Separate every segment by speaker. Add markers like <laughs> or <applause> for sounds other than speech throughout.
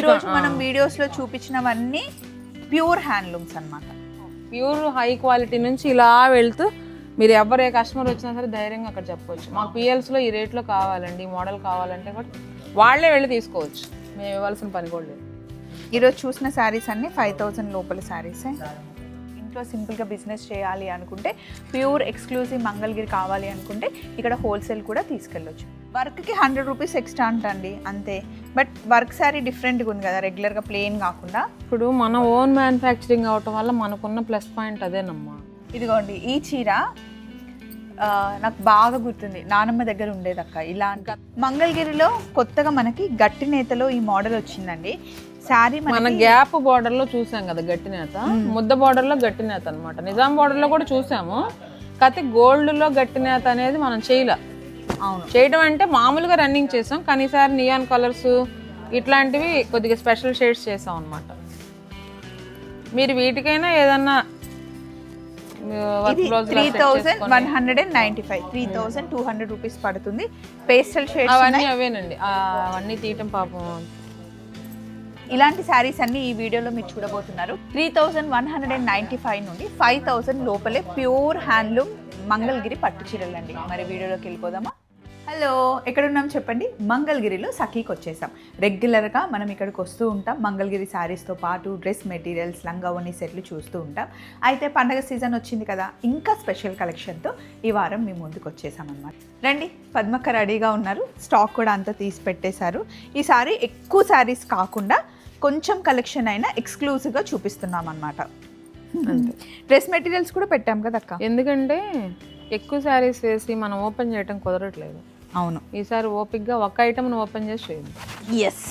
Speaker 1: ఈరోజు మనం వీడియోస్లో చూపించినవన్నీ ప్యూర్ హ్యాండ్లూమ్స్ అన్నమాట.
Speaker 2: ప్యూర్ హై క్వాలిటీ నుంచి ఇలా వెళ్తూ మీరు ఎవరు ఏ కస్టమర్ వచ్చినా సరే ధైర్యంగా అక్కడ చెప్పవచ్చు మాకు పిఎల్స్లో ఈ రేట్లో కావాలండి ఈ మోడల్ కావాలంటే కూడా వాళ్ళే వెళ్ళి తీసుకోవచ్చు. మేము ఇవ్వాల్సిన పని కూడా లేదు.
Speaker 1: ఈరోజు చూసిన శారీస్ అన్ని ఫైవ్ థౌసండ్ లోపల శారీస్. ఇంట్లో సింపుల్గా బిజినెస్ చేయాలి అనుకుంటే ప్యూర్ ఎక్స్క్లూజివ్ మంగళగిరి కావాలి అనుకుంటే ఇక్కడ హోల్సేల్ కూడా తీసుకెళ్ళొచ్చు. వర్క్కి హండ్రెడ్ రూపీస్ ఎక్స్ట్రా అంటండి అంతే. బట్ వర్క్ శారీ డిఫరెంట్గా ఉంది కదా రెగ్యులర్గా ప్లెయిన్ కాకుండా.
Speaker 2: ఇప్పుడు మన ఓన్ మ్యానుఫ్యాక్చరింగ్ అవటం వల్ల మనకున్న ప్లస్ పాయింట్ అదేనమ్మా.
Speaker 1: ఇదిగోండి ఈ చీర నాకు బాగా గుర్తుంది. నానమ్మ దగ్గర ఉండేది అక్క ఇలా మంగళగిరిలో కొత్తగా మనకి గట్టి నేతలో ఈ మోడల్ వచ్చిందండి. శారీ
Speaker 2: మన గ్యాప్ బార్డర్లో చూసాం కదా గట్టి నేత. ముద్ద బార్డర్లో గట్టి నేత అనమాట నిజాం బార్డర్లో కూడా చూసాము. కాకపోతే గోల్డ్లో గట్టి నేత అనేది మనం చేయలే.
Speaker 1: అవును.
Speaker 2: చేయడం అంటే మామూలుగా రన్నింగ్ చేసాం. కానీ ఈసారి నియాన్ కలర్స్ ఇట్లాంటివి కొద్దిగా స్పెషల్ షేడ్స్ చేసాం అనమాట మీరు వీటికైనా ఏదన్నా
Speaker 1: ఇది three thousand one hundred and ninety five three thousand two hundred rupees పడుతుంది. పేస్టల్ షేడ్స్
Speaker 2: అవన్నీ అవేనండి. అవన్నీ తీయటం పాపం
Speaker 1: ఇలాంటి శారీస్ అన్ని ఈ వీడియోలో మీరు చూడబోతున్నారు. Three thousand one hundred and ninety five నుండి ఫైవ్ థౌజండ్ లోపలే ప్యూర్ హ్యాండ్లూమ్ మంగళగిరి పట్టు చీరలు అండి మరి వీడియోలోకి వెళ్ళిపోదామా? హలో ఎక్కడున్నాం చెప్పండి? మంగళగిరిలో సఖీకి వచ్చేసాం. రెగ్యులర్గా మనం ఇక్కడికి వస్తూ ఉంటాం. మంగళగిరి శారీస్తో పాటు డ్రెస్ మెటీరియల్స్ లంగావోని సెట్లు చూస్తూ ఉంటాం. అయితే పండగ సీజన్ వచ్చింది కదా ఇంకా స్పెషల్ కలెక్షన్తో ఈ వారం మీ ముందుకు వచ్చేసామన్నమాట. అనమాట రండి పద్మక్క రెడీగా ఉన్నారు. స్టాక్ కూడా అంతా తీసి పెట్టేశారు. ఈ సారీ ఎక్కువ శారీస్ కాకుండా కొంచెం కలెక్షన్ అయినా ఎక్స్క్లూజివ్గా చూపిస్తున్నాం అనమాట డ్రెస్ మెటీరియల్స్ కూడా పెట్టాం కదా అక్క
Speaker 2: ఎందుకంటే ఎక్కువ శారీస్ వేసి మనం ఓపెన్ చేయటం కుదరట్లేదు.
Speaker 1: అవును.
Speaker 2: ఈసారి ఓపిక్గా ఒక ఐటమ్ను ఓపెన్ చేసి చేయండి.
Speaker 1: ఎస్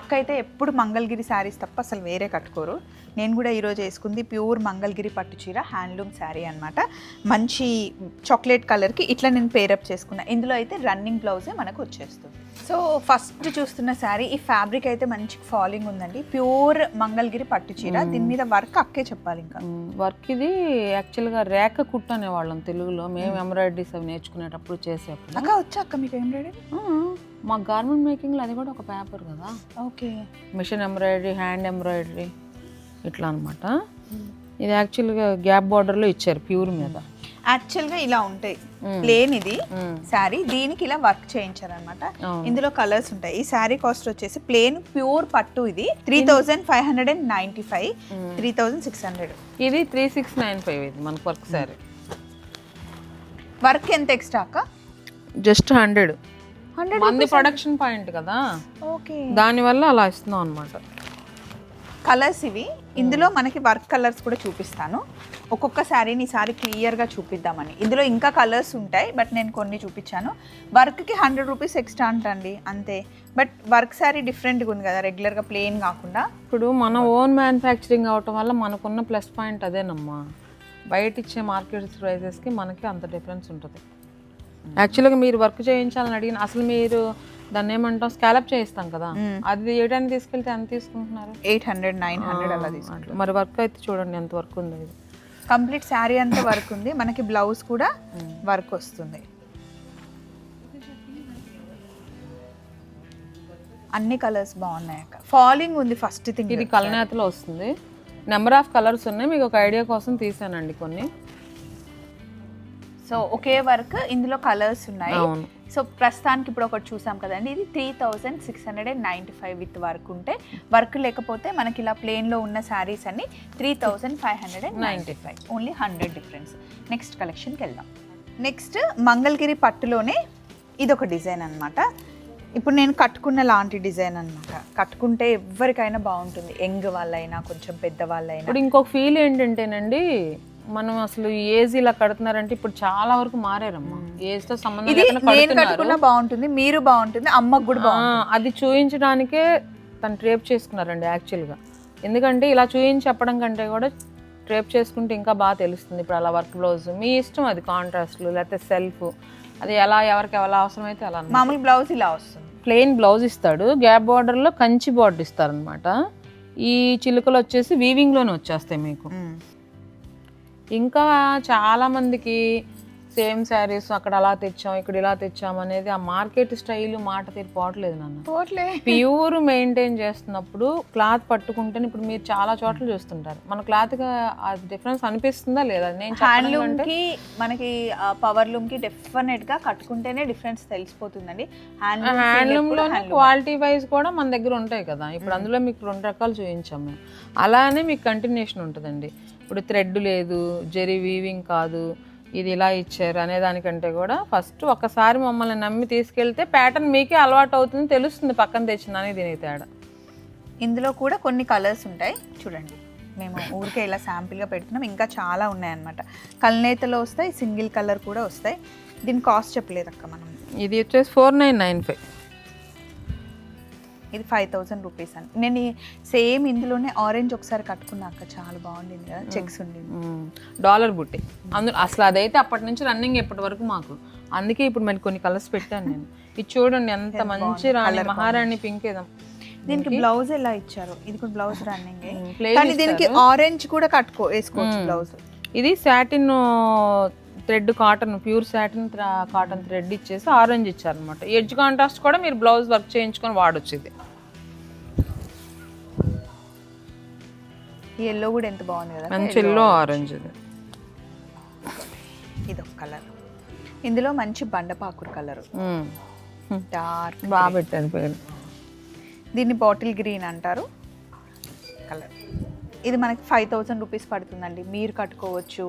Speaker 1: అక్క అయితే ఎప్పుడు మంగళగిరి శారీస్ తప్ప అసలు వేరే కట్టుకోరు. నేను కూడా ఈరోజు వేసుకుంది ప్యూర్ మంగళగిరి పట్టు చీర హ్యాండ్లూమ్ శారీ అనమాట మంచి చాక్లెట్ కలర్కి ఇట్లా నేను పేరప్ చేసుకున్నా. ఇందులో అయితే రన్నింగ్ బ్లౌజే మనకు వచ్చేస్తుంది. సో ఫస్ట్ చూస్తున్న శారీ ఈ ఫ్యాబ్రిక్ అయితే మంచి ఫాలింగ్ ఉందండి. ప్యూర్ మంగళగిరి పట్టు చీర. దీని మీద వర్క్ అక్కే చెప్పాలి ఇంకా.
Speaker 2: వర్క్ ఇది యాక్చువల్గా రేఖ కుట్టు అనేవాళ్ళం తెలుగులో. మేము ఎంబ్రాయిడరీస్ అవి నేర్చుకునేటప్పుడు చేసేప్పుడు.
Speaker 1: అక్క వచ్చా అక్క మీకు
Speaker 2: ఆ, మా గార్మెంట్ మేకింగ్లో అది కూడా ఒక పేపర్ కదా.
Speaker 1: Okay.
Speaker 2: Machine embroidery hand embroidery ఇట్లా అనమాట ఇది యాక్చువల్గా గ్యాప్ బార్డర్లో ఇచ్చారు ప్యూర్ మీద.
Speaker 1: యాక్చువల్గా ఇలా ఉంటాయి. ప్లేన్ ఇది. శారీ దీనికి ఇలా వర్క్ చేయించారనమాట. ఇందులో కలర్స్ ఉంటాయి. ఈ శారీ కాస్ట్ వచ్చేసి ప్లేన్ ప్యూర్ పట్టు ఇది. Three thousand five hundred and ninety five. Three thousand six hundred.
Speaker 2: ఇది త్రీ సిక్స్ నైన్ ఫైవ్ ఇది మనకు వర్క్ సారీ
Speaker 1: వర్క్ ఎంత ఎక్స్ట్రా అక్క?
Speaker 2: Just hundred.
Speaker 1: హండ్రెడ్
Speaker 2: మంది ప్రొడక్షన్ పాయింట్ కదా.
Speaker 1: ఓకే.
Speaker 2: దానివల్ల అలా ఇస్తున్నాం అనమాట
Speaker 1: కలర్స్ ఇవి. ఇందులో మనకి వర్క్ కలర్స్ కూడా చూపిస్తాను. ఒక్కొక్క శారీని ఈసారి క్లియర్గా చూపిద్దామని. ఇందులో ఇంకా కలర్స్ ఉంటాయి బట్ నేను కొన్ని చూపించాను. వర్క్కి హండ్రెడ్ రూపీస్ ఎక్స్ట్రా అంటండి అంతే. బట్ వర్క్ శారీ డిఫరెంట్గా ఉంది కదా రెగ్యులర్గా ప్లెయిన్ కాకుండా.
Speaker 2: ఇప్పుడు మన ఓన్ మ్యానుఫ్యాక్చరింగ్ అవటం వల్ల మనకున్న ప్లస్ పాయింట్ అదేనమ్మా. బయట ఇచ్చే మార్కెట్ ప్రైజెస్కి మనకి అంత డిఫరెన్స్ ఉంటుంది. యాక్చువల్గా మీరు వర్క్ చేయించాలని అడిగిన అసలు మీరు దాన్ని ఏమంటాం? స్కాలప్ చేయిస్తాం కదా. అది చేయడానికి తీసుకెళ్తే ఎంత తీసుకుంటున్నారు?
Speaker 1: ఎయిట్ హండ్రెడ్ నైన్ హండ్రెడ్ అలా తీసుకుంటాం
Speaker 2: అట్లా. మరి వర్క్ అయితే చూడండి ఎంత వర్క్ ఉంది ఇది.
Speaker 1: కంప్లీట్ శారీ అంతా వర్క్ ఉంది. మనకి బ్లౌజ్ కూడా వర్క్ వస్తుంది. అన్ని కలర్స్ బాగున్నాయి అక్క. ఫాలింగ్ ఉంది ఫస్ట్ థింగ్
Speaker 2: ఇది కలనేతలో వస్తుంది. నెంబర్ ఆఫ్ కలర్స్ ఉన్నాయి. మీకు ఒక ఐడియా కోసం తీసానండి కొన్ని.
Speaker 1: సో ఒకే వర్క్ ఇందులో కలర్స్ ఉన్నాయి. సో ప్రస్తుతానికి ఇప్పుడు ఒకటి చూసాం కదండి ఇది three thousand six hundred and ninety five with work ఉంటే వర్క్ లేకపోతే మనకి ఇలా ప్లేన్లో ఉన్న శారీస్ అన్ని three thousand five hundred and ninety five. Only hundred difference next కలెక్షన్కి వెళ్దాం. నెక్స్ట్ మంగళగిరి పట్టులోనే ఇది ఒక డిజైన్ అన్నమాట. ఇప్పుడు నేను కట్టుకున్న లాంటి డిజైన్ అన్నమాట. కట్టుకుంటే ఎవరికైనా బాగుంటుంది. యంగ్ వాళ్ళైనా కొంచెం పెద్ద వాళ్ళైనా
Speaker 2: ఇప్పుడు ఇంకొక ఫీల్ ఏంటంటేనండి మనం అసలు ఏజ్ ఇలా కడుతున్నారంటే ఇప్పుడు చాలా వరకు మారారమ్మా. ఏజ్తో సంబంధం
Speaker 1: ఇది
Speaker 2: లేకుండా
Speaker 1: నేను
Speaker 2: కడుతున్నారు.
Speaker 1: కట్టుకున్న బాగుంటుంది మీరు బాగుంటుంది అమ్మకు కూడా
Speaker 2: ఆ,
Speaker 1: బాగుంటుంది.
Speaker 2: అది చూయించడానికే తను ట్రేప్ చేసుకున్నారండి యాక్చువల్గా ఎందుకంటే ఇలా చూయించి చెప్పడం కంటే కూడా ట్రేప్ చేసుకుంటే ఇంకా బాగా తెలుస్తుంది ఇప్పుడు అలా వర్క్ బ్లౌజ్. మీ ఇష్టం అది కాంట్రాస్ట్లు లేకపోతే సెల్ఫ్ అది ఎలా ఎవరికి ఎలా అవసరమైతే అలా
Speaker 1: మామూలు బ్లౌజ్ ఇలా వస్తుంది.
Speaker 2: ప్లెయిన్ బ్లౌజ్ ఇస్తాడు. గ్యాప్ బార్డర్లో కంచి బార్డర్ ఇస్తారనమాట ఈ చిలుకలు వచ్చేసి వీవింగ్లోనే వచ్చేస్తాయి మీకు. ఇంకా చాలామందికి సేమ్ శారీస్ అక్కడ అలా తెచ్చాం ఇక్కడ ఇలా తెచ్చాం అనేది ఆ మార్కెట్ స్టైల్ మాట తీరు పోవట్లేదు నాన్న. ప్యూర్ మెయింటైన్ చేస్తున్నప్పుడు క్లాత్ పట్టుకుంటే ఇప్పుడు మీరు చాలా చోట్ల చూస్తుంటారు. మన క్లాత్గా ఆ డిఫరెన్స్ అనిపిస్తుందా లేదా? నేను
Speaker 1: హ్యాండ్లూమ్కి మనకి పవర్ లూమ్కి డెఫినెట్గా కట్టుకుంటేనే డిఫరెన్స్ తెలిసిపోతుందండి.
Speaker 2: హ్యాండ్లూమ్లోనే క్వాలిటీ వైజ్ కూడా మన దగ్గర ఉంటాయి కదా. ఇప్పుడు అందులో మీకు రెండు రకాలు చూపించాం మేము అలానే మీకు కంటిన్యూషన్ ఉంటుందండి. ఇప్పుడు థ్రెడ్ లేదు జెరీ వీవింగ్ కాదు ఇది ఇలా ఇచ్చారు అనే దానికంటే కూడా ఫస్ట్ ఒకసారి మమ్మల్ని నమ్మి తీసుకెళ్తే ప్యాటర్న్ మీకే అలవాటు అవుతుంది తెలుస్తుంది పక్కన తెచ్చిందని దీనికి తేడా.
Speaker 1: ఇందులో కూడా కొన్ని కలర్స్ ఉంటాయి. చూడండి. మేము ఊరికే ఇలా శాంపిల్గా పెడుతున్నాం. ఇంకా చాలా ఉన్నాయన్నమాట. కల్నేతలో వస్తాయి సింగిల్ కలర్ కూడా వస్తాయి. దీని కాస్ట్ చెప్పలేదు అక్క మనం.
Speaker 2: ఇది వచ్చేసి ఫోర్ నైన్ నైన్ ఫైవ్
Speaker 1: ఇది ఫైవ్ థౌసండ్ రూపీస్ అని. నేను సేమ్ ఇందులోనే ఆరెంజ్ ఒకసారి కట్టుకున్నాక చాలా బాగుండింది కదా చెక్స్ ఉండింది
Speaker 2: డాలర్ బుట్టి. అందులో అసలు అదైతే అప్పటి నుంచి రన్నింగ్ ఎప్పటి వరకు మాకు. అందుకే ఇప్పుడు మరి కొన్ని కలర్స్ పెట్టాను నేను. ఇది చూడండి ఎంత మంచి రాణి మహారాణి పింక్ ఏదో.
Speaker 1: దీనికి బ్లౌజ్ ఎలా ఇచ్చారు? ఇది కూడా బ్లౌజ్ రన్నింగ్ కానీ దీనికి ఆరెంజ్ కూడా కట్టుకో వేసుకోవచ్చు బ్లౌజ్
Speaker 2: ఇది satin thread cotton pure satin cotton thread ఇచ్చేసి ఆరెంజ్ ఇచ్చారనమాట ఎడ్జ్ కాంట్రాస్ట్ కూడా మీరు బ్లౌజ్ వర్క్ చేయించుకొని వాడొచ్చు ఇది
Speaker 1: ఎల్లో కూడా ఎంత బాగుంది కదా
Speaker 2: మంచి ఎల్లో ఆరెంజ్ ఇది.
Speaker 1: ఇది ఒక కలర్ ఇందులో మంచి బండపాకురు కలర్. డార్క్
Speaker 2: బాగా పెట్టారు పేరు.
Speaker 1: దీన్ని బాటిల్ గ్రీన్ అంటారు. కలర్ ఇది మనకి ఫైవ్ థౌజండ్ రూపీస్ పడుతుందండి. మీరు కట్టుకోవచ్చు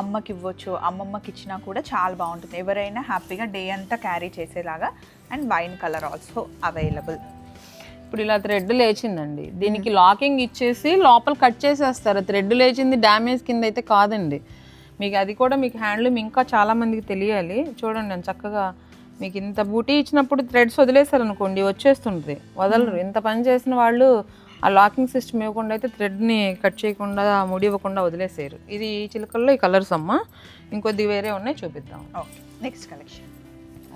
Speaker 1: అమ్మకి ఇవ్వచ్చు అమ్మమ్మకి ఇచ్చినా కూడా చాలా బాగుంటుంది. ఎవరైనా హ్యాపీగా డే అంతా క్యారీ చేసేలాగా and wine colour also available
Speaker 2: ఇప్పుడు ఇలా థ్రెడ్ లేచిందండి. దీనికి లాకింగ్ ఇచ్చేసి లోపల కట్ చేసేస్తారు. థ్రెడ్ లేచింది డ్యామేజ్ కింద అయితే కాదండి. మీకు అది కూడా మీకు హ్యాండ్లూమ్ ఇంకా చాలా మందికి తెలియాలి. చూడండి నేను చక్కగా మీకు ఇంత బూటీ ఇచ్చినప్పుడు థ్రెడ్స్ వదిలేశారు అనుకోండి వచ్చేస్తుంది వదలరు ఇంత పని చేసిన వాళ్ళు ఆ లాకింగ్ సిస్టమ్ ఇవ్వకుండా అయితే థ్రెడ్ని కట్ చేయకుండా ముడి ఇవ్వకుండా వదిలేసారు ఇది ఈ చిలకల్లో ఈ కలర్స్ అమ్మ ఇంకొద్ది వేరే ఉన్నాయి చూపిద్దాం.
Speaker 1: ఓకే నెక్స్ట్ కలెక్షన్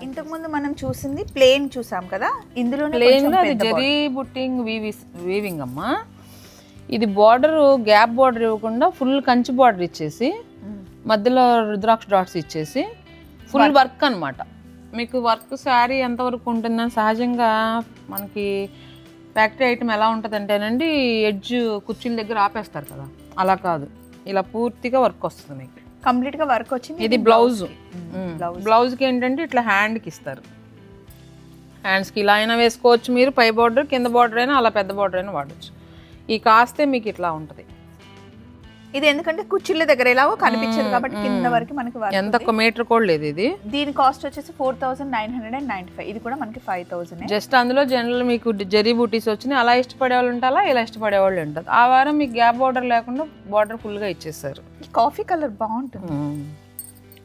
Speaker 1: ఇంతకుముందు మనం చూసింది ప్లేన్ చూసాం కదా? ఇందులో
Speaker 2: ప్లెయిన్ అది జరీ బుట్టింగ్ వీవింగ్ అమ్మా. ఇది బార్డర్ గ్యాప్ బార్డర్ ఇవ్వకుండా ఫుల్ కంచి బార్డర్ ఇచ్చేసి మధ్యలో రుద్రాక్ష డాట్స్ ఇచ్చేసి ఫుల్ వర్క్ అన్నమాట. మీకు వర్క్ శారీ ఎంతవరకు ఉంటుందని సహజంగా మనకి ఫ్యాక్టరీ ఐటమ్ ఎలా ఉంటుందంటేనండి ఎడ్జ్ కుర్చీల దగ్గర ఆపేస్తారు కదా. అలా కాదు. ఇలా పూర్తిగా వర్క్ వస్తుంది మీకు.
Speaker 1: కంప్లీట్గా వర్క్ వచ్చింది.
Speaker 2: ఇది బ్లౌజ్.
Speaker 1: బ్లౌజ్.
Speaker 2: బ్లౌజ్కి ఏంటంటే ఇట్లా హ్యాండ్కి ఇస్తారు. హ్యాండ్స్కి ఇలా అయినా వేసుకోవచ్చు మీరు పై బార్డర్ కింద బార్డర్ అయినా అలా పెద్ద బార్డర్ అయినా వాడచ్చు. ఈ కాస్తే మీకు ఇట్లా ఉంటుంది.
Speaker 1: ఇది ఎందుకంటే కుర్చీల దగ్గర ఎలాగో కనిపించదు కాబట్టి కింద వరకు మనకి
Speaker 2: ఎంత ఒక మీటర్ కూడా లేదు ఇది?
Speaker 1: దీని కాస్ట్ వచ్చేసి four thousand nine hundred and ninety five. ఇది కూడా మనకి ఫైవ్ థౌసండ్
Speaker 2: జస్ట్ అందులో జనరల్ మీకు జరీ బూటీస్ వచ్చినాయి అలా ఇష్టపడే వాళ్ళు ఉంటారా? ఇలా ఇష్టపడే వాళ్ళు ఉంటారు. ఆ వారం మీకు గ్యాప్ బార్డర్ లేకుండా బార్డర్ ఫుల్గా ఇచ్చేస్తారు
Speaker 1: కాఫీ కలర్ బాగుంటుంది.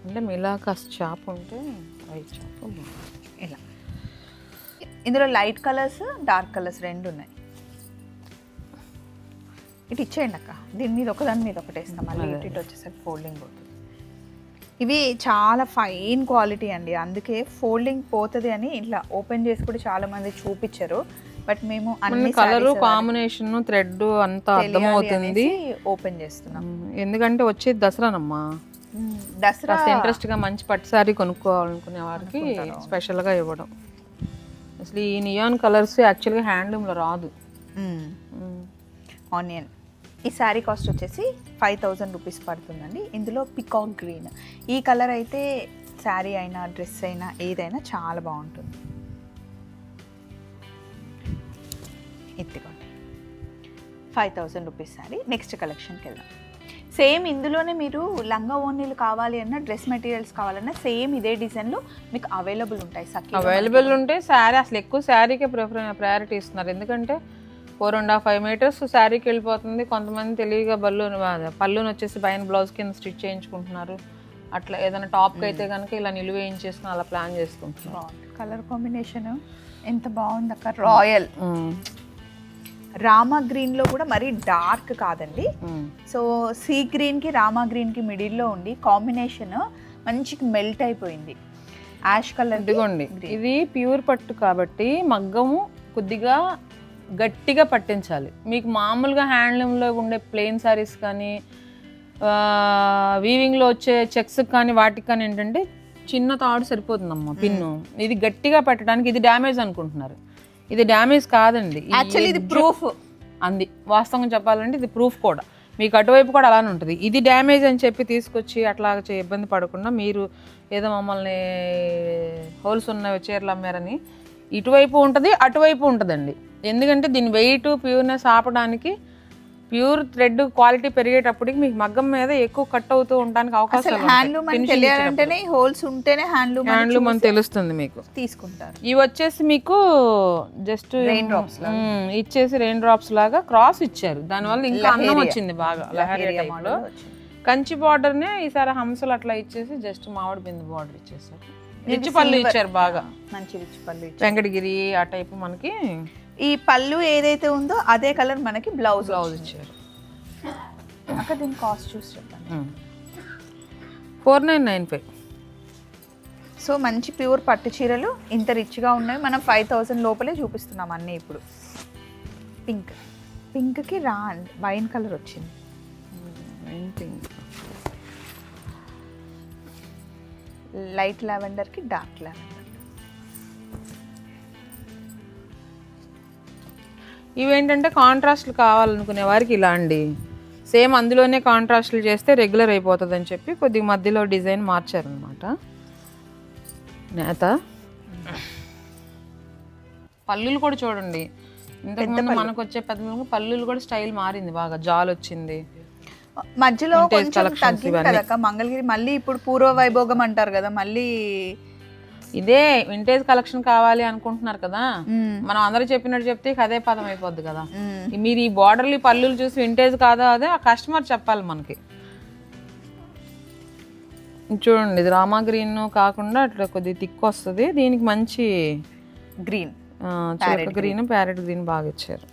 Speaker 2: అంటే మీలా కాస్త షాప్ ఉంటే
Speaker 1: ఇలా. ఇందులో లైట్ కలర్స్ డార్క్ కలర్స్ రెండు ఉన్నాయి. ఇటు ఇచ్చేయండి అక్క. దీని మీద ఒకదాని మీద ఒకటి వేస్తాం. మళ్ళీ ఇటు ఇటు వచ్చేసరికి ఫోల్డింగ్ పోతుంది. ఇవి చాలా ఫైన్ క్వాలిటీ అండి. అందుకే ఫోల్డింగ్ పోతుంది అని ఇట్లా ఓపెన్ చేసి కూడా చాలా మంది చూపించారు. బట్ మేము అన్ని
Speaker 2: కలర్ కాంబినేషన్ థ్రెడ్ అంతా అర్థమవుతుంది.
Speaker 1: ఓపెన్ చేస్తున్నాం.
Speaker 2: ఎందుకంటే వచ్చేది దసరానమ్మా.
Speaker 1: మ్మ్. దసరా
Speaker 2: ఇంట్రెస్ట్గా మంచి పట్టు సారీ కొనుక్కోవాలనుకునే వారికి స్పెషల్గా ఇవ్వడం. అసలు ఈ నియాన్ కలర్స్ యాక్చువల్గా హ్యాండ్లూమ్లో రాదు.
Speaker 1: ఆనియన్ ఈ శారీ కాస్ట్ వచ్చేసి ఫైవ్ థౌజండ్ రూపీస్ పడుతుందండి. ఇందులో పికాక్ గ్రీన్. ఈ కలర్ అయితే శారీ అయినా డ్రెస్ అయినా ఏదైనా చాలా బాగుంటుంది. ఇదిగోండి five thousand rupees sari. Next కలెక్షన్కి వెళ్దాం. సేమ్ ఇందులోనే మీరు లంగా ఓణీలు కావాలి అన్నా డ్రెస్ మెటీరియల్స్ కావాలన్నా సేమ్ ఇదే డిజైన్లో మీకు అవైలబుల్ ఉంటాయి.
Speaker 2: అవైలబుల్ ఉంటే శారీ అసలు ఎక్కువ శారీకే ప్రిఫర్ ప్రయారిటీ ఇస్తున్నారు. ఎందుకంటే four and half five metres శారీకి వెళ్ళిపోతుంది. కొంతమంది తెలివిగా బల్లూన్ పళ్ళుని వచ్చేసి పైన బ్లౌజ్ కింద స్టిచ్ చేయించుకుంటున్నారు. అట్లా ఏదైనా టాప్కి అయితే కనుక ఇలా నిలువ వేయించేసుకుని అలా ప్లాన్ చేసుకుంటున్నారు
Speaker 1: కలర్ కాంబినేషన్ ఎంత బాగుంది అక్క. రాయల్ రామా గ్రీన్లో కూడా మరీ డార్క్ కాదండి. సో సీ గ్రీన్కి రామా గ్రీన్కి మిడిల్లో ఉండి కాంబినేషన్ మంచిగా మెల్ట్ అయిపోయింది. యాష్ కలర్
Speaker 2: ఇదిగోండి. ఇది ప్యూర్ పట్టు కాబట్టి మగ్గము కొద్దిగా గట్టిగా పట్టించాలి. మీకు మామూలుగా హ్యాండ్లూమ్లో ఉండే ప్లెయిన్ శారీస్ కానీ వీవింగ్లో వచ్చే చెక్స్ కానీ వాటికి కానీ ఏంటంటే చిన్న తాడు సరిపోతుందమ్మా పిన్ను. ఇది గట్టిగా పెట్టడానికి ఇది డ్యామేజ్ అనుకుంటున్నారు. ఇది డ్యామేజ్ కాదండి.
Speaker 1: యాక్చువల్లీ ఇది ప్రూఫ్
Speaker 2: అంది. వాస్తవంగా చెప్పాలంటే ఇది ప్రూఫ్ కూడా. మీకు అటువైపు కూడా అలానే ఉంటుంది. ఇది డ్యామేజ్ అని చెప్పి తీసుకొచ్చి అట్లా ఇబ్బంది పడకుండా మీరు ఏదో మమ్మల్ని హోల్స్ ఉన్న చీరలు అమ్మారని ఇటువైపు ఉంటుంది అటువైపు ఉంటుందండి. ఎందుకంటే దీని వెయిట్ ప్యూర్నెస్ ఆపడానికి ప్యూర్ థ్రెడ్ క్వాలిటీ పెరిగేటప్పటికి మీకు మగ్గం మీద ఎక్కువ కట్ అవుతూ ఉండడానికి
Speaker 1: హ్యాండ్లూమ్ తెలియాలంటేనే హోల్స్ ఉంటేనే హ్యాండ్లూమ్
Speaker 2: హ్యాండ్లూమ్ అని తెలుస్తుంది మీకు.
Speaker 1: తీసుకుంటారు.
Speaker 2: ఇవి వచ్చేసి మీకు జస్ట్
Speaker 1: Rain drops
Speaker 2: ఇచ్చేసి రెయిన్ డ్రాప్స్ లాగా క్రాస్ ఇచ్చారు. దానివల్ల ఇంకా అందం వచ్చింది బాగా లహరియా మోడల్లో. కంచి border నే ఈసారి హంసలు అట్లా ఇచ్చేసి జస్ట్ మామిడి బిందు బార్డర్ ఇచ్చేసారు. రిచ్ పళ్ళు ఇచ్చారు బాగా.
Speaker 1: మంచి రిచ్ పళ్ళు.
Speaker 2: వెంకటగిరి ఆ టైప్ మనకి
Speaker 1: ఈ పళ్ళు ఏదైతే ఉందో అదే కలర్ మనకి బ్లౌజ్
Speaker 2: బ్లౌజ్ ఇచ్చారు.
Speaker 1: అక్కడ దీని కాస్ట్ చూసి చెప్పండి.
Speaker 2: Four nine nine five.
Speaker 1: So మంచి ప్యూర్ పట్టు చీరలు ఇంత రిచ్గా ఉన్నాయి. మనం ఫైవ్ థౌసండ్ లోపలే చూపిస్తున్నాం అన్నీ ఇప్పుడు. పింక్ పింక్కి రా వైన్ కలర్ వచ్చింది. లైట్ లావెండర్కి డార్క్ లావెండర్
Speaker 2: ఇవేంటంటే కాంట్రాస్ట్లు కావాలనుకునే వారికి ఇలా అండి. సేమ్ అందులోనే కాంట్రాస్ట్లు చేస్తే రెగ్యులర్ అయిపోతుంది అని చెప్పి కొద్దిగా మధ్యలో డిజైన్ మార్చారనమాట. నేత? పల్లులు కూడా చూడండి. ఇంతకుముందు మనకు వచ్చే పెద్ద పల్లులు కూడా స్టైల్ మారింది బాగా జాల్ వచ్చింది.
Speaker 1: మధ్యలో కొంచెం తగ్గింది. కదక్క మంగళగిరి మళ్ళీ ఇప్పుడు పూర్వ వైభోగం అంటారు కదా మళ్ళీ
Speaker 2: ఇదే వింటేజ్ కలెక్షన్ కావాలి అనుకుంటున్నారు కదా. మనం అందరూ చెప్పినట్టు చెప్తే అదే పదం అయిపోద్ది కదా. మీరు ఈ బార్డర్లు పల్లులు చూసి వింటేజ్ కాదా అదే ఆ కస్టమర్ చెప్పాలి మనకి. చూడండి ఇది రామా గ్రీన్ కాకుండా అట్లా కొద్దిగా థిక్ వస్తుంది. దీనికి మంచి
Speaker 1: గ్రీన్
Speaker 2: గ్రీన్ ప్యారెట్ గ్రీన్ బాగా ఇచ్చారు.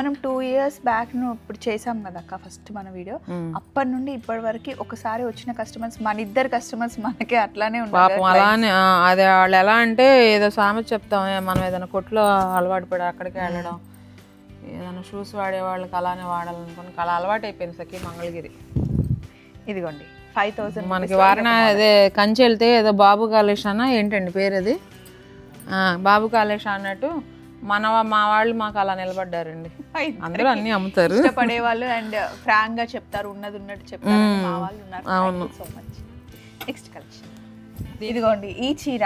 Speaker 1: మనం టూ ఇయర్స్ బ్యాక్ను ఇప్పుడు చేసాం కదా అక్క ఫస్ట్ మన వీడియో
Speaker 2: మ్మ్.
Speaker 1: అప్పటి నుండి ఇప్పటి వరకు ఒకసారి వచ్చిన కస్టమర్స్ మన ఇద్దరు కస్టమర్స్ మనకే అట్లానే
Speaker 2: పాపం అలానే అదే వాళ్ళు ఎలా అంటే ఏదో సామెత చెప్తాం మనం ఏదైనా కొట్లో అలవాటు పడి అక్కడికి వెళ్ళడం ఏదైనా షూస్ వాడే వాళ్ళకి అలానే వాడాలనుకుని అలా అలవాటు అయిపోయింది సఖి మంగళగిరి.
Speaker 1: ఇదిగోండి ఫైవ్ థౌసండ్
Speaker 2: మనకి వారణ అదే కంచి వెళ్తే ఏదో బాబు కాళేష్ అన్న ఏంటండి పేరు అది బాబు కాళేష్ అన్నట్టు మన మా వాళ్ళు మాకు అలా నిలబడ్డారండి. అందరూ అన్నీ అమ్ముతారు.
Speaker 1: ఇష్టపడే వాళ్ళు అండ్ ఫ్రాంక్గా చెప్తారు ఉన్నది ఉన్నట్టు చెప్తారు. మా వాళ్ళు ఉన్నారు. సో మచ్ నెక్స్ట్ కలెక్షన్ ఇదిగోండి ఈ చీర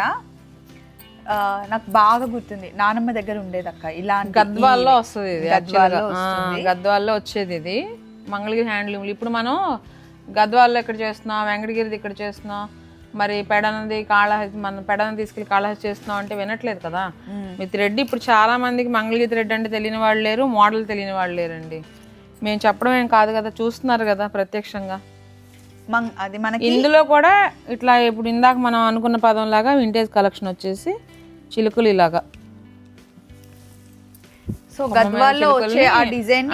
Speaker 1: నాకు బాగా గుర్తుంది. నానమ్మ దగ్గర ఉండేది అక్క. ఇలాంటి
Speaker 2: గద్వాల్లో వస్తుంది ఇది.
Speaker 1: గద్వాల్లో
Speaker 2: వచ్చేది ఇది. మంగళగిరి హ్యాండ్లూమ్లు ఇప్పుడు మనం గద్వాల్లో ఇక్కడ చేస్తున్నాం వెంకటగిరిది ఇక్కడ చేస్తున్నాం మరి పెడనది కాళహస్తి మనం పెడన తీసుకెళ్ళి కాళహస్తి చేస్తున్నాం అంటే వినట్లేదు కదా? మీ థ్రెడ్ ఇప్పుడు చాలా మందికి మంగళగిరి థ్రెడ్ అంటే తెలియని వాళ్ళు లేరు మోడల్ తెలియని వాళ్ళు లేరండి. మేము చెప్పడం ఏం కాదు కదా చూస్తున్నారు కదా ప్రత్యక్షంగా.
Speaker 1: అది మనకి
Speaker 2: ఇందులో కూడా ఇట్లా ఇప్పుడు ఇందాక మనం అనుకున్న పదం లాగా వింటేజ్ కలెక్షన్ వచ్చేసి చిలుకలు ఇలాగా.
Speaker 1: సో గద్వాల్లో వచ్చే ఆ డిజైన్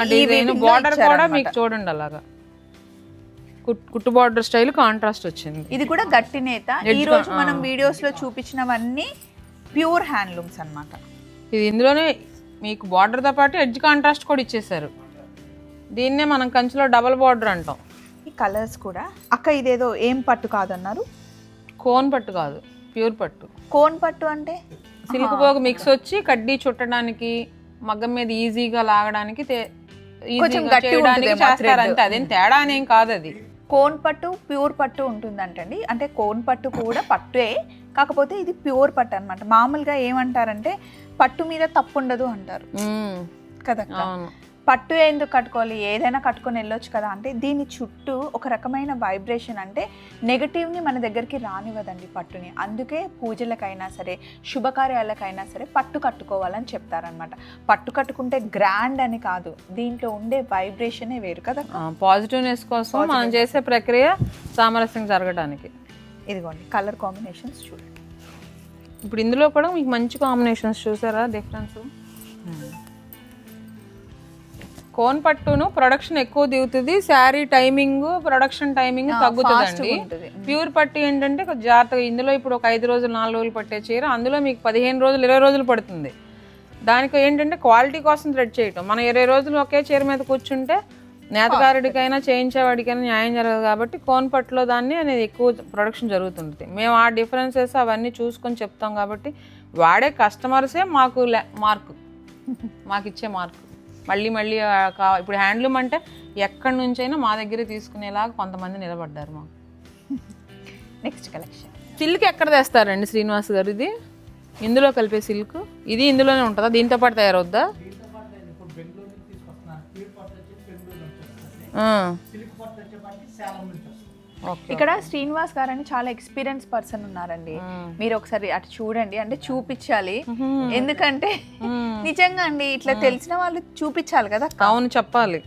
Speaker 2: బార్డర్ కూడా మీకు చూడండి అలాగా. కుట్టు బార్డర్ స్టైల్ కాంట్రాస్ట్ వచ్చింది.
Speaker 1: ఇది కూడా గట్టి నేత. ఈ రోజు మనం వీడియోస్లో చూపించినవన్నీ ప్యూర్ హ్యాండ్లూమ్స్ అన్నమాట.
Speaker 2: ఇది ఇందులోనే మీకు బార్డర్తో పాటు ఎడ్జ్ కాంట్రాస్ట్ కూడా ఇచ్చేసారు దీన్నే మనం కంచిలో డబల్ బార్డర్ అంటాం.
Speaker 1: ఈ కలర్స్ కూడా. అక్క ఇదేదో ఏం పట్టు కాదన్నారు?
Speaker 2: కోన్ పట్టు కాదు ప్యూర్ పట్టు.
Speaker 1: కోన్ పట్టు అంటే?
Speaker 2: సిల్క్ పోగు మిక్స్ వచ్చి కడ్డీ చుట్టడానికి మగ్గం మీద ఈజీగా లాగడానికి చేయడానికి
Speaker 1: ఉంటుందేమో ఆ
Speaker 2: చేస్తారు అంతే అదేం తేడా అనేం కాదు అది.
Speaker 1: కోన్ పట్టు ప్యూర్ పట్టు ఉంటుందంటండి. అంటే కోన్ పట్టు కూడా పట్టే కాకపోతే ఇది ప్యూర్ పట్టు అన్నమాట. మామూలుగా ఏమంటారంటే పట్టు మీద తప్పు ఉండదు అంటారు. కదా పట్టు ఎందుకు కట్టుకోవాలి? ఏదైనా కట్టుకొని వెళ్ళొచ్చు కదా అంటే దీని చుట్టూ ఒక రకమైన వైబ్రేషన్ అంటే నెగటివ్ని మన దగ్గరికి రానివ్వదండి పట్టుని. అందుకే పూజలకైనా సరే శుభకార్యాలకైనా సరే పట్టు కట్టుకోవాలని చెప్తారనమాట పట్టు కట్టుకుంటే గ్రాండ్ అని కాదు దీంట్లో ఉండే వైబ్రేషనే వేరు కదా.
Speaker 2: పాజిటివ్నెస్ కోసం మనం చేసే ప్రక్రియ సామరస్యం జరగడానికి.
Speaker 1: ఇదిగోండి కలర్ కాంబినేషన్స్ చూడండి.
Speaker 2: ఇప్పుడు ఇందులో కూడా మీకు మంచి కాంబినేషన్స్ చూసారా డిఫరెన్స్ కోన్ పట్టును ప్రొడక్షన్ ఎక్కువ దిగుతుంది. శారీ టైమింగ్ ప్రొడక్షన్ టైమింగ్ తగ్గుతుందండి.
Speaker 1: ఉంటుంది.
Speaker 2: ప్యూర్ పట్టు ఏంటంటే జాగ్రత్తగా ఇందులో ఇప్పుడు ఒక ఐదు రోజులు నాలుగు రోజులు పట్టే చీర అందులో మీకు పదిహేను రోజులు ఇరవై రోజులు పడుతుంది. దానికి ఏంటంటే క్వాలిటీ కోసం థ్రెడ్ చేయటం. మనం ఇరవై రోజులు ఒకే చీర మీద కూర్చుంటే నేతకారుడికైనా చేయించేవాడికైనా న్యాయం జరగదు కాబట్టి కోన్పట్లో దాన్ని అనేది ఎక్కువ ప్రొడక్షన్ జరుగుతుంటుంది. మేము ఆ డిఫరెన్సెస్ అవన్నీ చూసుకొని చెప్తాం కాబట్టి వాడే కస్టమర్సే మాకు మార్కు మాకు ఇచ్చే మార్కు మళ్ళీ మళ్ళీ కా- ఇప్పుడు హ్యాండ్లూమ్ అంటే ఎక్కడి నుంచైనా మా దగ్గర తీసుకునేలాగా కొంతమంది నిలబడ్డారు మాకు. <laughs>
Speaker 1: నెక్స్ట్ కలెక్షన్
Speaker 2: సిల్క్ ఎక్కడ తెస్తారండి శ్రీనివాస్ గారు ఇది? ఇందులో కలిపే సిల్క్? ఇది ఇందులోనే ఉంటుందా? దీంతో పాటు తయారవుద్దా?
Speaker 1: ఇక్కడ శ్రీనివాస్ గారు అని చాలా ఎక్స్పీరియన్స్ పర్సన్ ఉన్నారండి. మీరు ఒకసారి అటు చూడండి. అంటే చూపించాలి. ఎందుకంటే నిజంగా అండి ఇట్లా తెలిసిన వాళ్ళు చూపించాలి కదా
Speaker 2: అవును చెప్పాలి.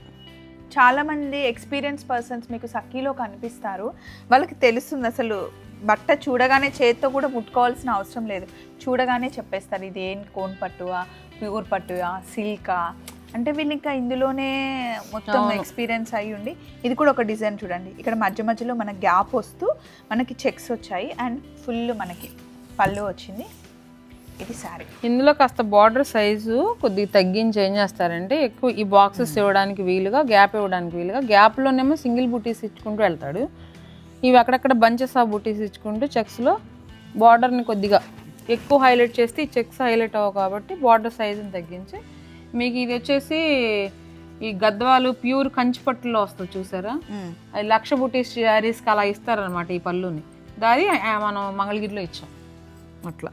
Speaker 1: చాలా మంది ఎక్స్పీరియన్స్ పర్సన్స్ మీకు సఖీలో కనిపిస్తారు. వాళ్ళకి తెలుస్తుంది అసలు. బట్ట చూడగానే చేత్తో కూడా ముట్టుకోవాల్సిన అవసరం లేదు. చూడగానే చెప్పేస్తారు ఇది ఏం కోన్ పట్టువా ప్యూర్ పట్టువా సిల్కా? అంటే వీళ్ళు ఇంకా ఇందులోనే మొత్తం ఎక్స్పీరియన్స్ అయి ఉండి ఇది కూడా ఒక డిజైన్ చూడండి. ఇక్కడ మధ్య మధ్యలో మన గ్యాప్ వస్తూ మనకి చెక్స్ వచ్చాయి అండ్ ఫుల్ మనకి పళ్ళు వచ్చింది. ఇది శారీ
Speaker 2: ఇందులో కాస్త బార్డర్ సైజు కొద్దిగా తగ్గించి ఏం చేస్తారంటే ఎక్కువ ఈ బాక్సెస్ ఇవ్వడానికి వీలుగా గ్యాప్ ఇవ్వడానికి వీలుగా గ్యాప్లోనేమో సింగిల్ బుటీస్ ఇచ్చుకుంటూ వెళ్తాడు. ఇవి అక్కడక్కడ బంచెస్ ఆఫ్ బుటీస్ ఇచ్చుకుంటూ చెక్స్లో బార్డర్ని కొద్దిగా ఎక్కువ హైలైట్ చేస్తే ఈ చెక్స్ హైలైట్ అవ్వవు కాబట్టి బార్డర్ సైజుని తగ్గించి మీకు ఇది వచ్చేసి ఈ గద్వాలు ప్యూర్ కంచిపట్టులో వస్తుంది చూసారా? అది లక్ష బుటీస్ శారీస్కి అలా ఇస్తారనమాట ఈ పళ్ళుని. దాది మనం మంగళగిరిలో ఇచ్చాం. అట్లా.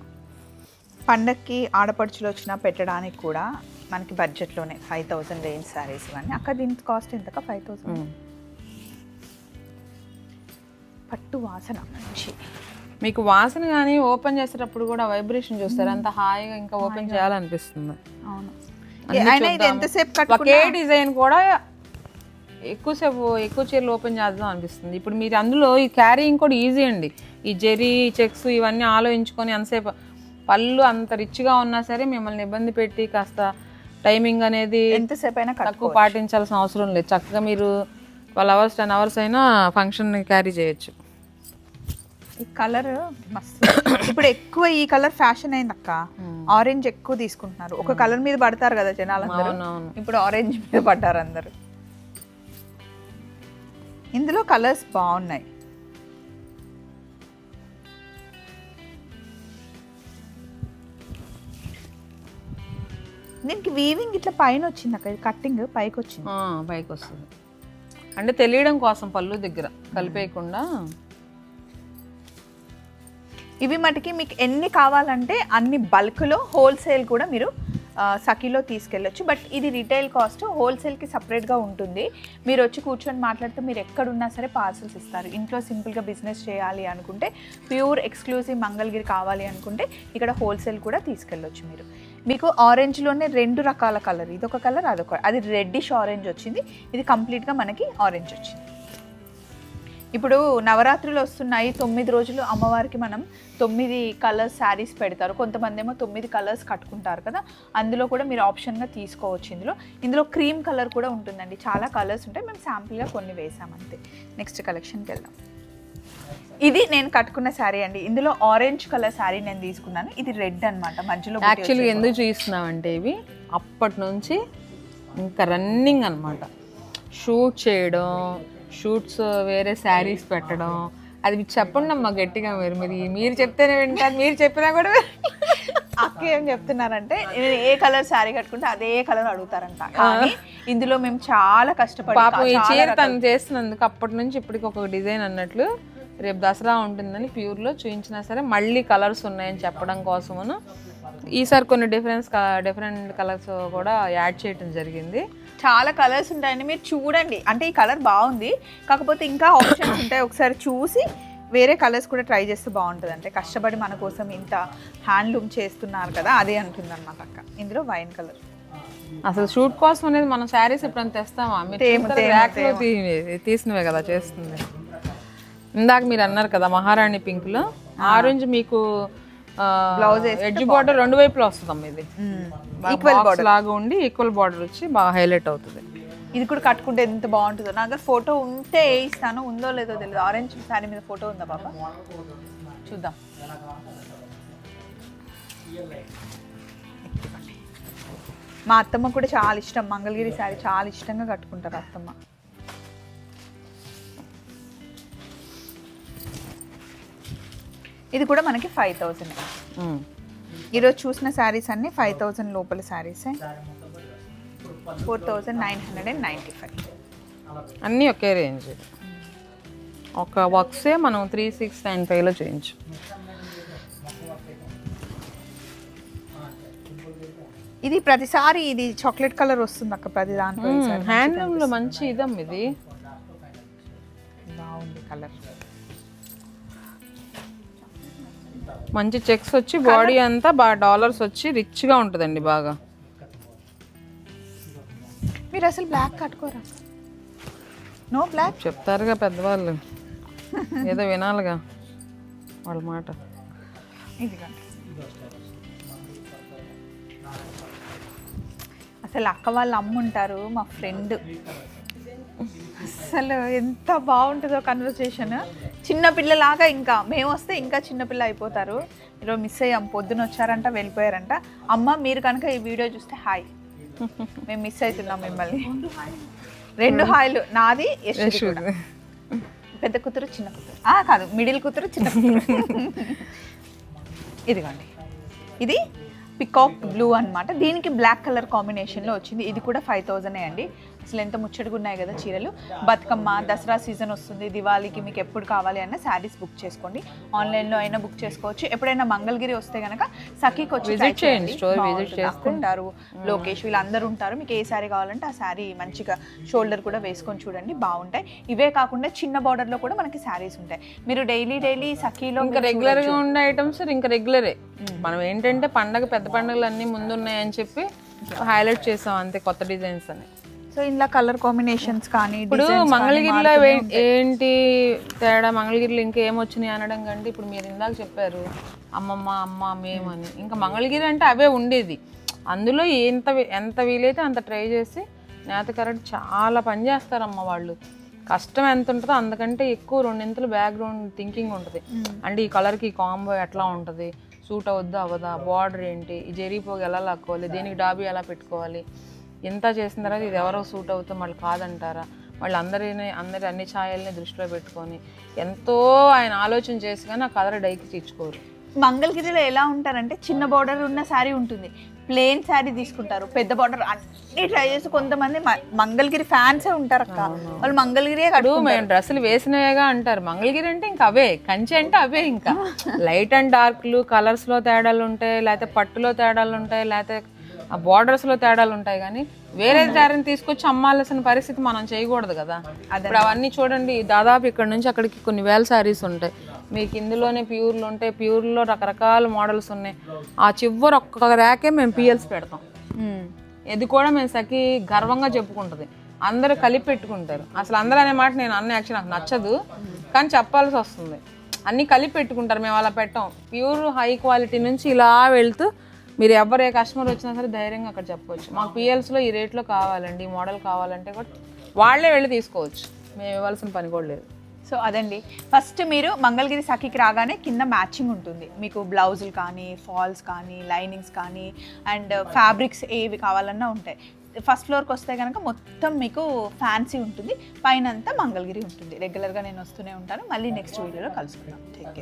Speaker 1: పండక్కి ఆడపడుచులు వచ్చినా పెట్టడానికి కూడా మనకి బడ్జెట్లోనే ఫైవ్ థౌసండ్ రేంజ్ శారీస్ ఇవన్నీ. అక్కడ దీని కాస్ట్ ఎంతక ఫైవ్ థౌసండ్.
Speaker 2: పట్టు
Speaker 1: వాసన మంచి.
Speaker 2: మీకు వాసన కానీ ఓపెన్ చేసేటప్పుడు కూడా వైబ్రేషన్ చూస్తారు. అంత హాయిగా ఇంకా ఓపెన్ చేయాలనిపిస్తుంది.
Speaker 1: అవును. అయినా ఇది
Speaker 2: చూద్దాము.
Speaker 1: ఎంతసేపు
Speaker 2: ఒకే డిజైన్ కూడా ఎక్కువసేపు ఎక్కువ చీరలు ఓపెన్ చేద్దాం అనిపిస్తుంది. ఇప్పుడు మీరు అందులో ఈ క్యారీయింగ్ కూడా ఈజీ అండి. ఈ జెరీ చెక్స్ ఇవన్నీ ఆలోచించుకొని ఎంతసేపు పళ్ళు అంత రిచ్గా ఉన్నా సరే మిమ్మల్ని ఇబ్బంది పెట్టి కాస్త టైమింగ్ అనేది
Speaker 1: ఎంతసేపు అయినా
Speaker 2: తక్కువ పాటించాల్సిన అవసరం లేదు. చక్కగా మీరు ట్వెల్వ్ అవర్స్ టెన్ అవర్స్ అయినా ఫంక్షన్ క్యారీ చేయొచ్చు.
Speaker 1: ఈ కలర్ మస్తు. ఇప్పుడు ఎక్కువ ఈ కలర్ ఫ్యాషన్ అయింది అక్క ఆరెంజ్ ఎక్కువ తీసుకుంటున్నారు. ఒక కలర్ మీద పడతారు కదా జనాలు అందరూ
Speaker 2: అవునవును.
Speaker 1: ఇప్పుడు ఆరెంజ్ మీద పడ్డారు అందరు. ఇందులో కలర్స్ బాగున్నాయి. దీనికి వీవింగ్ ఇట్లా పైన వచ్చింది అక్క కట్టింగ్ పైకి వచ్చింది
Speaker 2: పైకి వస్తుంది అంటే తెలియడం కోసం పళ్ళు దగ్గర. కలిపేయకుండా
Speaker 1: ఇవి మటుకి మీకు ఎన్ని కావాలంటే అన్ని బల్క్లో హోల్సేల్ కూడా మీరు సఖీలో తీసుకెళ్ళొచ్చు. బట్ ఇది రిటైల్ కాస్ట్ హోల్సేల్కి సపరేట్గా ఉంటుంది. మీరు వచ్చి కూర్చొని మాట్లాడితే మీరు ఎక్కడున్నా సరే పార్సల్స్ ఇస్తారు. ఇంట్లో సింపుల్గా బిజినెస్ చేయాలి అనుకుంటే ప్యూర్ ఎక్స్క్లూజివ్ మంగళగిరి కావాలి అనుకుంటే ఇక్కడ హోల్సేల్ కూడా తీసుకెళ్ళొచ్చు మీరు. మీకు ఆరెంజ్లోనే రెండు రకాల కలర్ ఇది ఒక కలర్ అదొక అది రెడ్డిష్ ఆరెంజ్ వచ్చింది. ఇది కంప్లీట్గా మనకి ఆరెంజ్ వచ్చింది. ఇప్పుడు నవరాత్రులు వస్తున్నాయి. తొమ్మిది రోజులు అమ్మవారికి మనం తొమ్మిది కలర్స్ శారీస్ పెడతారు. కొంతమంది ఏమో తొమ్మిది కలర్స్ కట్టుకుంటారు కదా. అందులో కూడా మీరు ఆప్షన్గా తీసుకోవచ్చు ఇందులో. ఇందులో క్రీమ్ కలర్ కూడా ఉంటుందండి. చాలా కలర్స్ ఉంటాయి. మేము శాంపుల్గా కొన్ని వేసాం అంతే. నెక్స్ట్ కలెక్షన్కి వెళ్దాం. ఇది నేను కట్టుకున్న శారీ అండి. ఇందులో ఆరెంజ్ కలర్ శారీ నేను తీసుకున్నాను. ఇది రెడ్ అన్నమాట. మధ్యలో
Speaker 2: యాక్చువల్గా. ఎందుకు చూస్తున్నామంటే ఇవి అప్పటి నుంచి ఇంకా రన్నింగ్ అనమాట షూట్ చేయడం షూట్స్ వేరే శారీస్ పెట్టడం. అది మీకు చెప్పండి అమ్మా గట్టిగా మీరు. మీరు మీరు చెప్తేనే వింటారు మీరు చెప్పినా కూడా
Speaker 1: అక్క ఏం చెప్తున్నారంటే నేను ఏ కలర్ శారీ కట్టుకుంటే అదే కలర్ అడుగుతారంట. కానీ ఇందులో మేము చాలా కష్టపడి
Speaker 2: పాపం ఈ చీర తను చేస్తున్నందుకు అప్పటి నుంచి ఇప్పటికి ఒక డిజైన్ అన్నట్లు రేపు దసరా ఉంటుందని ప్యూర్లో చూపించినా సరే మళ్ళీ కలర్స్ ఉన్నాయని చెప్పడం కోసమును. ఈసారి కొన్ని డిఫరెన్స్ డిఫరెంట్ కలర్స్ కూడా యాడ్ చేయడం జరిగింది.
Speaker 1: చాలా కలర్స్ ఉంటాయండి. మీరు చూడండి. అంటే ఈ కలర్ బాగుంది. కాకపోతే ఇంకా ఆప్షన్స్ <coughs> ఉంటాయి. ఒకసారి చూసి వేరే కలర్స్ కూడా ట్రై చేస్తే బాగుంటుంది. అంటే కష్టపడి మన కోసం ఇంత హ్యాండ్లూమ్ చేస్తున్నారు కదా అదే అంటుంది అనమాట అక్క. ఇందులో వైన్ కలర్
Speaker 2: అసలు షూట్ కోసం అనేది మనం శారీస్ ఎప్పుడైనా తెస్తామా? తీసినవే కదా చేస్తుంది. ఇందాక మీరు అన్నారు కదా మహారాణి పింక్లో. ఆరెంజ్ మీకు
Speaker 1: వేస్తే
Speaker 2: ఎడ్జ్ బార్డర్ రెండు వైపులా వస్తుంది ఇది.
Speaker 1: ఈక్వల్
Speaker 2: బాక్స్ లాగా ఉండి ఈక్వల్ బార్డర్ వచ్చి బాగా హైలైట్ అవుతుంది.
Speaker 1: ఇది కూడా కట్టుకుంటే ఎంత బాగుంటుందో. నా దగ్గర ఫోటో ఉంటే ఇస్తాను ఉందో లేదో తెలియదు ఆరెంజ్ శారీ మీద ఫోటో ఉందా బాబా చూద్దాం. మా అత్తమ్మ కూడా చాలా ఇష్టం. మంగళగిరి శారీ చాలా ఇష్టంగా కట్టుకుంటారు అత్తమ్మ. ఇది కూడా మనకి ఫైవ్ థౌజండ్
Speaker 2: ఉమ్.
Speaker 1: ఈరోజు చూసిన శారీస్ అన్ని ఫైవ్ థౌజండ్ లోపల శారీసే. Four thousand nine hundred and ninety five
Speaker 2: అన్నీ ఒకే రేంజ్ ఒక వర్క్సే మనం త్రీ సిక్స్ నైన్ ఫైవ్లో చేయించు.
Speaker 1: ఇది ప్రతిసారి ఇది చాక్లెట్ కలర్ వస్తుంది అక్క ప్రతి దాంట్లో
Speaker 2: హ్యాండ్లూమ్లో మంచి ఇదమ్ ఇది
Speaker 1: బాగుంది కలర్
Speaker 2: మంచి చెక్స్ వచ్చి బాడీ అంతా బాగా డాలర్స్ వచ్చి రిచ్గా ఉంటుందండి బాగా.
Speaker 1: మీరు అసలు బ్లాక్ కట్టుకోరా? నో బ్లాక్
Speaker 2: చెప్తారుగా పెద్దవాళ్ళు. ఏదో వినాలిగా వాళ్ళ మాట.
Speaker 1: అసలు అక్క వాళ్ళు అమ్ముంటారు మా ఫ్రెండ్ అసలు ఎంత బాగుంటుందో కన్వర్సేషన్ చిన్నపిల్లలాగా ఇంకా. మేము వస్తే ఇంకా చిన్నపిల్ల అయిపోతారు. ఈరోజు మిస్ అయ్యాం. పొద్దున వచ్చారంట వెళ్ళిపోయారంట. అమ్మ మీరు కనుక ఈ వీడియో చూస్తే హాయ్. మేము మిస్ అవుతున్నాం మిమ్మల్ని. రెండు హాయ్లు. నాది. పెద్ద కూతురు చిన్న కూతురు. కాదు. మిడిల్ కూతురు చిన్న కూతురు. ఇదిగోండి. ఇది పికాక్ బ్లూ అన్నమాట. దీనికి బ్లాక్ కలర్ కాంబినేషన్లో వచ్చింది. ఇది కూడా ఫైవ్ థౌజండే అండి. అసలు ఎంత ముచ్చటగా ఉన్నాయి కదా చీరలు. బతుకమ్మ దసరా సీజన్ వస్తుంది దివాళీకి మీకు ఎప్పుడు కావాలి అన్న శారీస్ బుక్ చేసుకోండి. ఆన్లైన్లో అయినా బుక్ చేసుకోవచ్చు. ఎప్పుడైనా మంగళగిరి వస్తే కనుక సఖీకి వచ్చి
Speaker 2: చేయండి,
Speaker 1: ఉంటారు లోకేష్ వీళ్ళందరూ ఉంటారు. మీకు ఏ శారీ కావాలంటే ఆ శారీ మంచిగా షోల్డర్ కూడా వేసుకొని చూడండి బాగుంటాయి. ఇవే కాకుండా చిన్న border లో కూడా మనకి శారీస్ ఉంటాయి. మీరు డైలీ డైలీ సఖీలో
Speaker 2: ఇంకా రెగ్యులర్గా ఉండే ఐటమ్స్ ఇంకా రెగ్యులరే. మనం ఏంటంటే పండగ పెద్ద పండుగలు అన్ని ముందు ఉన్నాయని చెప్పి హైలైట్ చేసాం అంతే కొత్త డిజైన్స్ అని.
Speaker 1: సో ఇలా కలర్ కాంబినేషన్స్ కానీ
Speaker 2: ఇప్పుడు మంగళగిరిలో. ఏంటి తేడా? మంగళగిరిలో ఇంకా ఏమొచ్చినాయి అనడం కంటే ఇప్పుడు మీరు ఇందాక చెప్పారు అమ్మమ్మ అమ్మ మేమని ఇంకా మంగళగిరి అంటే అవే ఉండేది. అందులో ఎంత ఎంత వీలైతే అంత ట్రై చేసి నేత కరెక్ట్ చాలా పని చేస్తారమ్మ వాళ్ళు. కష్టం ఎంత ఉంటుందో అంతకంటే ఎక్కువ రెండింతలు బ్యాక్గ్రౌండ్ థింకింగ్ ఉంటుంది. అంటే ఈ కలర్కి కాంబో ఎట్లా ఉంటుంది? సూట్ అవుద్దా అవదా బార్డర్ ఏంటి? ఈ జెరీపోగు ఎలా లాక్కోవాలి? దేనికి డాబీ ఎలా పెట్టుకోవాలి? ఎంత చేసిన తర్వాత ఇది ఎవరో సూట్ అవుతాం వాళ్ళు కాదంటారా? వాళ్ళు అందరిని అందరి అన్ని ఛాయల్ని దృష్టిలో పెట్టుకొని ఎంతో ఆయన ఆలోచన చేసి కానీ ఆ కలర్ డైకి తెచ్చుకోరు
Speaker 1: మంగళగిరిలో ఎలా ఉంటారంటే చిన్న బార్డర్ ఉన్న శారీ ఉంటుంది. ప్లేన్ శారీ తీసుకుంటారు పెద్ద బార్డర్ అన్ని ట్రై చేసి కొంతమంది మంగళగిరి ఫ్యాన్సే ఉంటారు అక్క వాళ్ళు మంగళగిరియే
Speaker 2: ఇప్పుడు
Speaker 1: కట్టుకుంటారు.
Speaker 2: మేము డ్రెస్సులు వేసినవేగా అంటారు. మంగళగిరి అంటే ఇంకా అవే కంచి అంటే అవే ఇంకా. లైట్ అండ్ డార్క్లు కలర్స్లో తేడాలు ఉంటాయి లేకపోతే పట్టులో తేడాలు ఉంటాయి లేకపోతే ఆ బోర్డర్స్లో తేడాలు ఉంటాయి కానీ వేరే దారిని తీసుకొచ్చి అమ్మాల్సిన పరిస్థితి మనం చేయకూడదు కదా. ఇప్పుడు అవన్నీ చూడండి దాదాపు ఇక్కడ నుంచి అక్కడికి కొన్ని వేల శారీస్ ఉంటాయి. మీకు ఇందులోనే ప్యూర్లు ఉంటాయి. ప్యూర్లో రకరకాల మోడల్స్ ఉన్నాయి. ఆ చివరి ఒక్క ర్యాకే మేము పిఎల్స్ పెడతాం. ఇది కూడా మేము సఖి గర్వంగా చెప్పుకుంటుంది. అందరూ కలిపి పెట్టుకుంటారు. అసలు అందరూ అనే మాట నేను అన్న యాక్చువల్ నాకు నచ్చదు. కానీ చెప్పాల్సి వస్తుంది. అన్నీ కలిపి పెట్టుకుంటారు. మేము అలా పెట్టాం. ప్యూర్ హై క్వాలిటీ నుంచి ఇలా వెళ్తూ మీరు ఎవరు ఏ కస్టమర్ వచ్చినా సరే ధైర్యంగా అక్కడ చెప్పవచ్చు. మాకు పిఎల్స్లో ఈ రేట్లో కావాలండి ఈ మోడల్ కావాలంటే కూడా వాళ్ళే వెళ్ళి తీసుకోవచ్చు. మేము ఇవ్వాల్సిన పని కూడా లేదు.
Speaker 1: సో అదండి. ఫస్ట్ మీరు మంగళగిరి సఖీకి రాగానే కింద మ్యాచింగ్ ఉంటుంది. మీకు బ్లౌజులు కానీ ఫాల్స్ కానీ లైనింగ్స్ కానీ అండ్ ఫ్యాబ్రిక్స్ ఏవి కావాలన్నా ఉంటాయి. ఫస్ట్ ఫ్లోర్కి వస్తే కనుక మొత్తం మీకు ఫ్యాన్సీ ఉంటుంది. పైన అంతా మంగళగిరి ఉంటుంది. రెగ్యులర్గా నేను వస్తూనే ఉంటాను. మళ్ళీ నెక్స్ట్ వీడియోలో కలుసుకుందాం. Thank you